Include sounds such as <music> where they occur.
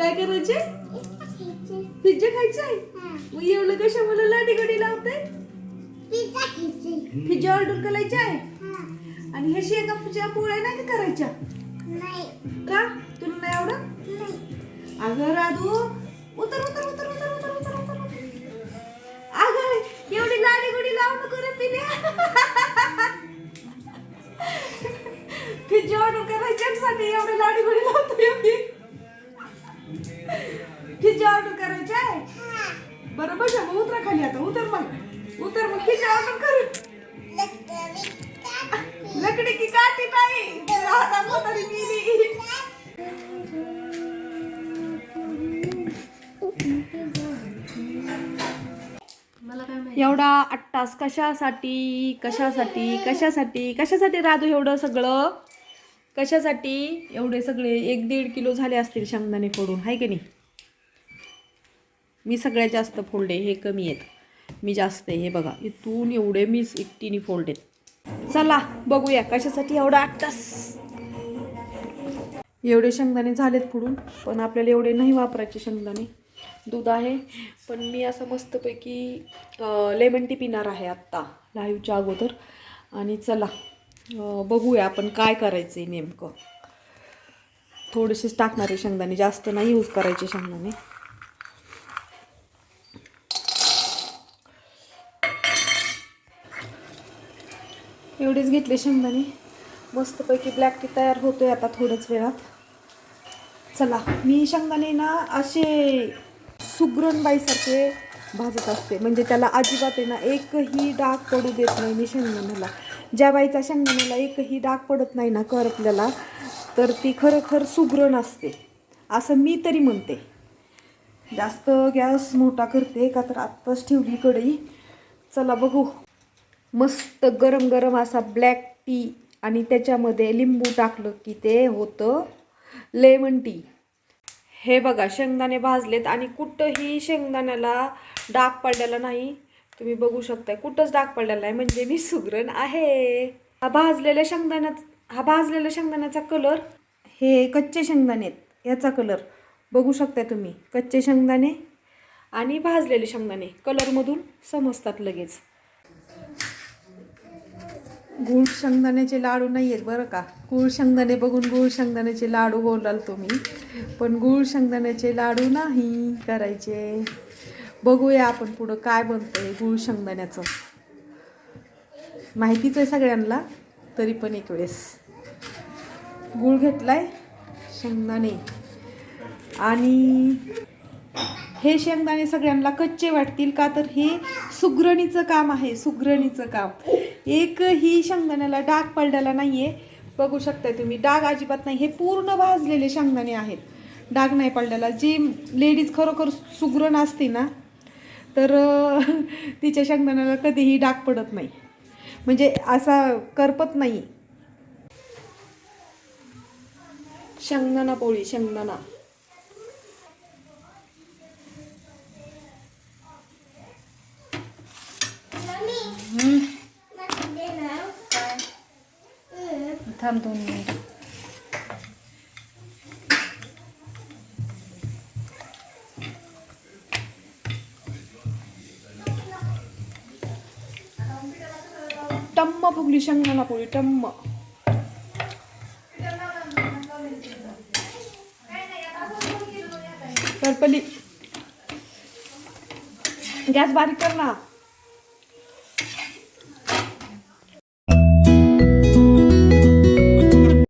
करायचे? पिझ्झा खायचाय मग एवढं कशा मला लाडी गडी लावते पिझ्झा ऑर्डर करायचा? आहे आणि हे शेकापूच्या पोळ्या नाही का करायच्या? का? तुला नाही आवडत? अगं राधू उतर उतर उतर उतर उतर उतर उतर अगं एवढी लाडी गुडी लावू नको रे पिल्या पिझ्झा ऑर्डर करायच्यासाठी एवढी लाडी गुडी लावतो एवढी करायचे आहे? बरं बघा मग उतरा खाली आता उतर मग. उतर मग पिझ्झा ऑर्डर कर. लकडी की काठी नाही आता मोतरी गेली एवढा अट्टास कशासाठी कशासाठी कशासाठी कशासाठी राधू एवढं सगळं? कशासाठी? एवढे सगळे एक दीड किलो झाले असतील शेंगदाणे फोडून आहे की नाही? मी सगळ्यात जास्त फोल्डे हे कमी आहेत. मी जास्त आहे हे बघा. इथून एवढे मी एकटीने आहेत. चला बघूया कशासाठी एवढा आठ तास एवढे शेंगदाणे झालेत फोडून पण आपल्याला एवढे नाही वापरायचे शेंगदाणे. दूध आहे पण मी असं मस्तपैकी लेमन टी पिणार आहे आत्ता लाईव्हच्या अगोदर. आणि चला बघूया आपण काय करायचं आहे नेमकं. थोडेसेच टाकणारे शेंगदाणे जास्त नाही यूज करायचे शेंगदाणे. एवढेच घेतले शेंगदाणे. मस्तपैकी ब्लॅक टी तयार होतो आहे आता थोड्याच वेळात. चला मी शेंगदाणे ना असे सुग्रणबाईसारखे भाजत असते. म्हणजे त्याला अजिबात आहे ना एकही डाग पडू देत नाही मी शेंगदाण्याला. ज्या बाईचा शेंगदाण्याला एकही डाग पडत नाही ना कर आपल्याला तर ती खरोखर सुग्रण असते. असं मी तरी म्हणते. जास्त गॅस मोठा करते का तर आत्ताच ठेवली कढई. चला बघू. मस्त गरम गरम असा ब्लॅक टी आणि त्याच्यामध्ये लिंबू टाकलं की ते होतं लेमन टी हे बघा शेंगदाणे भाजलेत आणि कुठंही शेंगदाण्याला डाग पडलेला नाही. तुम्ही बघू शकताय कुठंच डाग पडलेला नाही म्हणजे मी सुगरण आहे. हा भाजलेल्या शेंगदाण्यात हा भाजलेल्या शेंगदाण्याचा कलर हे कच्चे शेंगदाणे आहेत याचा कलर बघू शकताय तुम्ही कच्चे शेंगदाणे आणि भाजलेले शेंगदाणे. कलरमधून समजतात लगेच. गुळ शेंगदाण्याचे लाडू नाही आहेत बरं का. गुळ शेंगदाणे बघून गुळ शेंगदाण्याचे लाडू बोलाल तुम्ही. पण गुळ शेंगदाण्याचे लाडू नाही करायचे. बघूया आपण पुढं काय बनतंय गुळ शेंगदाण्याचं माहितीच आहे सगळ्यांना तरी पण एक वेळेस. गुळ घेतलाय शेंगदाणे. आणि हे शेंगदाणे सगळ्यांना कच्चे वाटतील का? तर हे सुगरणीचं काम आहे सुगरणीचं काम. एकही शेंगदाण्याला डाग पडलेला नाही आहे बघू शकताय तुम्ही डाग अजिबात नाही. हे पूर्ण भाजलेले शेंगदाणे आहेत. डाग नाही पडलेला. जी लेडीज खरोखर सुगरण असते ना तर <laughs> तिच्या शेंगदाण्याला कधीही डाग पडत नाही. म्हणजे असा करपत नाही. शेंगदाणा पोळी शेंगदाणा. थांब दोन मिनटं. टम्म फुगली शेंगदाणा पोळी टम्म. करपली गॅस बारीक कर ना.